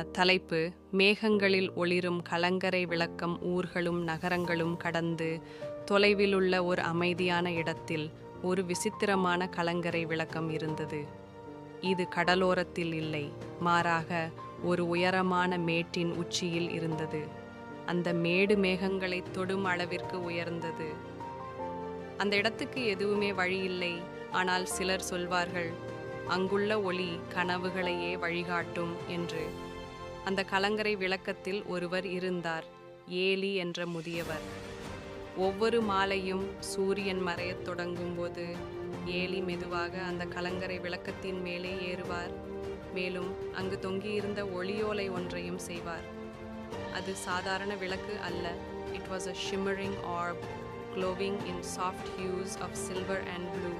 தலைப்பு மேகங்களில் ஒளிரும் கலங்கரை விளக்கம் ஊர்களும் நகரங்களும் கடந்து தொலைவிலுள்ள ஒரு அமைதியான இடத்தில் ஒரு விசித்திரமான கலங்கரை விளக்கம் இருந்தது. இது கடலோரத்தில் இல்லை மாறாக ஒரு உயரமான மேட்டின் உச்சியில் இருந்தது. அந்த மேடு மேகங்களை தொடும் அளவிற்கு உயர்ந்தது. அந்த இடத்துக்கு எதுவுமே வழி இல்லை ஆனால் சிலர் சொல்வார்கள் அங்குள்ள ஒளி கனவுகளையே வழிகாட்டும் என்று. அந்த கலங்கரை விளக்கத்தில் ஒருவர் இருந்தார் ஏலி என்ற முதியவர். ஒவ்வொரு மாலையும் சூரியன் மறையத் தொடங்கும்போது ஏலி மெதுவாக அந்த கலங்கரை விளக்கத்தின் மேலே ஏறுவார். மேலும் அங்கு தொங்கியிருந்த ஒளியோலை ஒன்றையும் செய்வார். அது சாதாரண விளக்கு அல்ல. It was a shimmering orb glowing in soft hues of silver and blue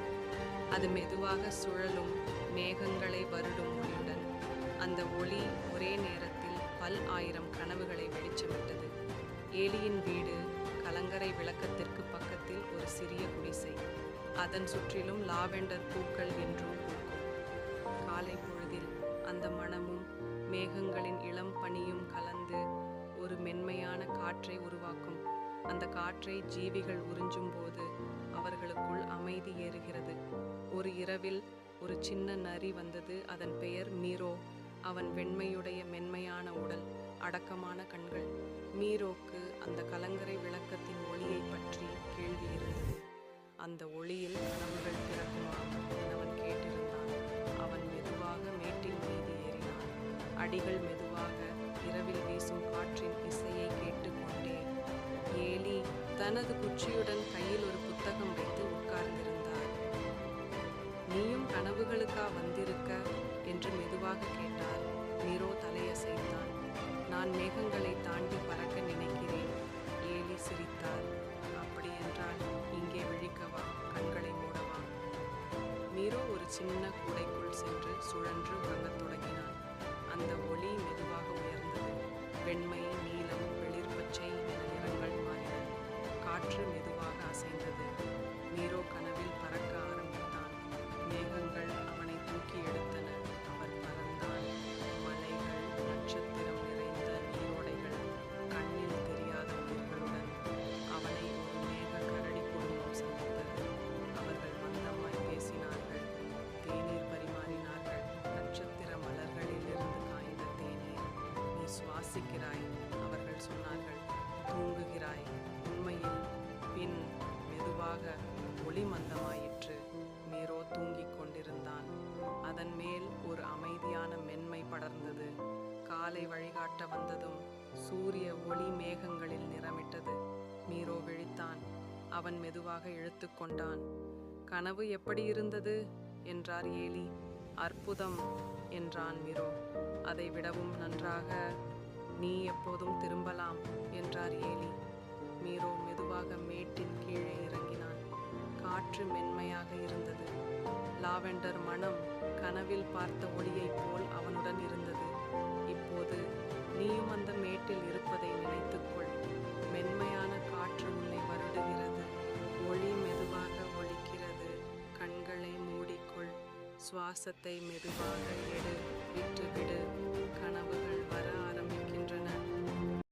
அது மெதுவாக சுழலும் மேகங்கள் அந்த ஒளி ஒரே நேரத்தில் பல் ஆயிரம் கனவுகளை வெளிச்சமிட்டது. ஏலியின் வீடு கலங்கரை விளக்கத்திற்கு பக்கத்தில் ஒரு சிறிய குடிசை. அதன் சுற்றிலும் லாவெண்டர் பூக்கள் என்றும் பூக்கும். காலை பொழுதில் அந்த மணமும் மேகங்களின் இளம் பனியும் கலந்து ஒரு மென்மையான காற்றை உருவாக்கும். அந்த காற்றை ஜீவிகள் உறிஞ்சும் போது அவர்களுக்குள் அமைதி ஏறுகிறது. ஒரு இரவில் ஒரு சின்ன நரி வந்தது. அதன் பெயர் மீரோ. அவன் வெண்மையுடைய மென்மையான உடல் அடக்கமான கண்கள் மீரோக்கு அந்த கலங்கரை விளக்கத்தின் ஒளியை பற்றி கேள்வி இருந்தது. அந்த ஒளியில் கனவுகள் பிறக்குமா என அவன் கேட்டிருந்தான். அவன் மெதுவாக மேட்டின் மீது ஏறினான். அடிகள் மெதுவாக இரவில் வீசும் காற்றின் இசையை கேட்டுக்கொண்டே ஏலி தனது குச்சியுடன் கையில் நான் மேகங்களை தாண்டி பறக்க நினைக்கிறேன். ஏலி சிரித்தார். அப்படியென்றால் இங்கே விழிக்கவா? கண்களை மூடவா? மீரோ ஒரு சின்ன கூடைக்குள் சென்று சுழன்று உறங்கத் தொடங்கினான். அந்த ஒளி மெதுவாக உயர்ந்தது. வெண்மை நீ அவர்கள் சொன்னார்கள் தூங்குகிறாய் உண்மையில் பின் மெதுவாக ஒளி மந்தமாயிற்று மீரோ தூங்கிக் கொண்டிருந்தான். அதன் மேல் ஒரு அமைதியான மென்மை படர்ந்தது. காலை வழிகாட்ட வந்ததும் சூரிய ஒளி மேகங்களில் நிறமிட்டது. மீரோ விழித்தான். அவன் மெதுவாக இழுத்து கொண்டான். கனவு எப்படி இருந்தது? என்றார் ஏலி. அற்புதம் என்றான் மிரோ. அதை விடவும் நன்றாக நீ எப்போதும் திரும்பலாம் என்றார் ஏலி. மீரோ மெதுவாக மேட்டின் கீழே இறங்கினான். காற்று மென்மையாக இருந்தது. லாவெண்டர் மனம் கனவில் பார்த்த ஒளியைப் போல் அவனுடன் இருந்தது. இப்போது நீயும் அந்த மேட்டில் இருப்பதை நினைத்துக்கொள். மென்மையான காற்று உன்னை வருடுகிறது. ஒளி மெதுவாக ஒலிக்கிறது. கண்களை மூடிக்கொள். சுவாசத்தை மெதுவாக எடு. விட்டுவிடு. கனவுகள்